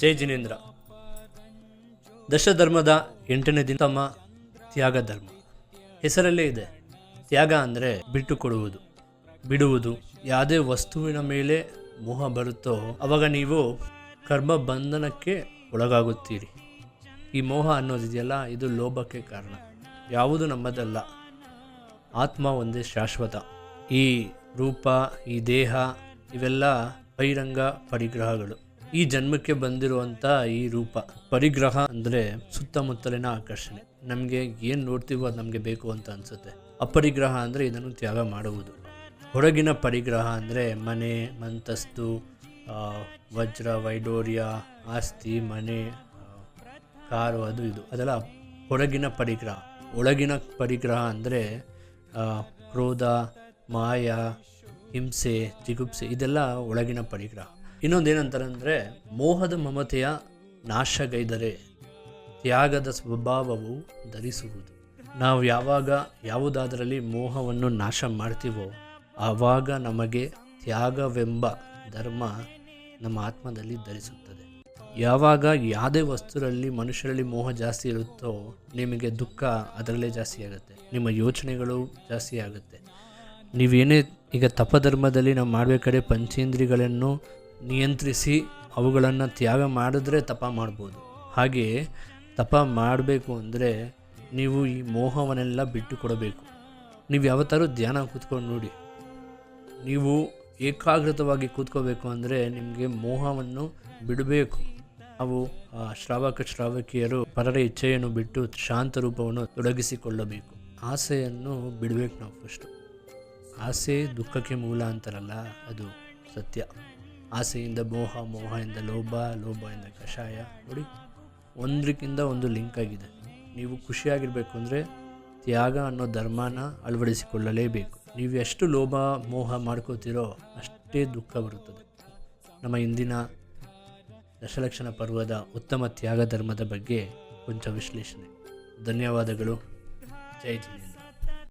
ಜೈ ಜಿನೇಂದ್ರ. ದಶಧರ್ಮದ ಎಂಟನೇ ದಿನ ತಮ್ಮ ತ್ಯಾಗ ಧರ್ಮ ಹೆಸರಲ್ಲೇ ಇದೆ. ತ್ಯಾಗ ಅಂದರೆ ಬಿಟ್ಟು ಕೊಡುವುದು. ಬಿಡುವುದು ಯಾವುದೇ ವಸ್ತುವಿನ ಮೇಲೆ ಮೋಹ ಬರುತ್ತೋ ಅವಾಗ ನೀವು ಕರ್ಮ ಬಂಧನಕ್ಕೆ ಒಳಗಾಗುತ್ತೀರಿ. ಈ ಮೋಹ ಅನ್ನೋದಿದೆಯಲ್ಲ ಇದು ಲೋಭಕ್ಕೆ ಕಾರಣ. ಯಾವುದು ನಮ್ಮದಲ್ಲ. ಆತ್ಮ ಒಂದೇ ಶಾಶ್ವತ. ಈ ರೂಪ, ಈ ದೇಹ, ಇವೆಲ್ಲ ಬಹಿರಂಗ ಪರಿಗ್ರಹಗಳು. ಈ ಜನ್ಮಕ್ಕೆ ಬಂದಿರುವಂಥ ಈ ರೂಪ, ಪರಿಗ್ರಹ ಅಂದರೆ ಸುತ್ತಮುತ್ತಲಿನ ಆಕರ್ಷಣೆ. ನಮಗೆ ಏನು ನೋಡ್ತೀವೋ ಅದು ನಮಗೆ ಬೇಕು ಅಂತ ಅನಿಸುತ್ತೆ. ಅಪರಿಗ್ರಹ ಅಂದರೆ ಇದನ್ನು ತ್ಯಾಗ ಮಾಡುವುದು. ಹೊರಗಿನ ಪರಿಗ್ರಹ ಅಂದರೆ ಮನೆ, ಮಂತಸ್ತು ವಜ್ರ, ವೈಡೋರ್ಯ, ಆಸ್ತಿ, ಮನೆ ಕಾರು, ಅದು ಇದು. ಅದೆಲ್ಲ ಹೊರಗಿನ ಪರಿಗ್ರಹ. ಒಳಗಿನ ಪರಿಗ್ರಹ ಅಂದರೆ ಕ್ರೋಧ, ಮಾಯ, ಹಿಂಸೆ, ಜಿಗುಪ್ಸೆ, ಇದೆಲ್ಲ ಒಳಗಿನ ಪರಿಗ್ರಹ. ಇನ್ನೊಂದೇನಂತಾರೆ ಅಂದರೆ ಮೋಹದ ಮಮತೆಯ ನಾಶಗೈದರೆ ತ್ಯಾಗದ ಸ್ವಭಾವವು ಧರಿಸುವುದು. ನಾವು ಯಾವಾಗ ಯಾವುದಾದರಲ್ಲಿ ಮೋಹವನ್ನು ನಾಶ ಮಾಡ್ತೀವೋ, ಆವಾಗ ನಮಗೆ ತ್ಯಾಗವೆಂಬ ಧರ್ಮ ನಮ್ಮ ಆತ್ಮದಲ್ಲಿ ಧರಿಸುತ್ತದೆ. ಯಾವಾಗ ಯಾವುದೇ ವಸ್ತುರಲ್ಲಿ ಮನುಷ್ಯರಲ್ಲಿ ಮೋಹ ಜಾಸ್ತಿ ಇರುತ್ತೋ, ನಿಮಗೆ ದುಃಖ ಅದರಲ್ಲೇ ಜಾಸ್ತಿ ಆಗುತ್ತೆ. ನಿಮ್ಮ ಯೋಚನೆಗಳು ಜಾಸ್ತಿ ಆಗುತ್ತೆ. ನೀವೇನೇ ಈಗ ತಪಧರ್ಮದಲ್ಲಿ ನಾವು ಮಾಡಬೇಕಾದ್ರೆ ಪಂಚೇಂದ್ರಿಗಳನ್ನು ನಿಯಂತ್ರಿಸಿ ಅವುಗಳನ್ನು ತ್ಯಾಗ ಮಾಡಿದ್ರೆ ತಪ ಮಾಡ್ಬೋದು. ಹಾಗೆಯೇ ತಪ ಮಾಡಬೇಕು ಅಂದರೆ ನೀವು ಈ ಮೋಹವನ್ನೆಲ್ಲ ಬಿಟ್ಟು ಕೊಡಬೇಕು. ನೀವು ಯಾವತ್ತಾರು ಧ್ಯಾನ ಕೂತ್ಕೊಂಡು ನೋಡಿ. ನೀವು ಏಕಾಗ್ರತವಾಗಿ ಕೂತ್ಕೋಬೇಕು ಅಂದರೆ ನಿಮಗೆ ಮೋಹವನ್ನು ಬಿಡಬೇಕು. ಅವು ಶ್ರಾವಕ ಶ್ರಾವಕಿಯರು ಪರರ ಇಚ್ಛೆಯನ್ನು ಬಿಟ್ಟು ಶಾಂತ ರೂಪವನ್ನು ತೊಡಗಿಸಿಕೊಳ್ಳಬೇಕು. ಆಸೆಯನ್ನು ಬಿಡಬೇಕು ನಾವು ಫಸ್ಟು ಆಸೆ ದುಃಖಕ್ಕೆ ಮೂಲ ಅಂತಾರಲ್ಲ, ಅದು ಸತ್ಯ. ಆಸೆಯಿಂದ, ಮೋಹ, ಮೋಹದಿಂದ, ಲೋಭ, ಲೋಭದಿಂದ ಕಷಾಯ. ನೋಡಿ ಒಂದಕ್ಕಿಂತ ಒಂದು ಲಿಂಕ್ ಆಗಿದೆ. ನೀವು ಖುಷಿಯಾಗಿರಬೇಕು ಅಂದರೆ ತ್ಯಾಗ ಅನ್ನೋ ಧರ್ಮನ ಅಳವಡಿಸಿಕೊಳ್ಳಲೇಬೇಕು. ನೀವು ಎಷ್ಟು ಲೋಭ, ಮೋಹ ಮಾಡ್ಕೋತೀರೋ ಅಷ್ಟೇ ದುಃಖ ಬರುತ್ತದೆ. ನಮ್ಮ ಇಂದಿನ ದಶಲಕ್ಷಣ ಪರ್ವದ ಉತ್ತಮ ತ್ಯಾಗ ಧರ್ಮದ ಬಗ್ಗೆ ಕೊಂಚ ವಿಶ್ಲೇಷಣೆ. ಧನ್ಯವಾದಗಳು. ಜೈ ಜಿನೇಂದ್ರ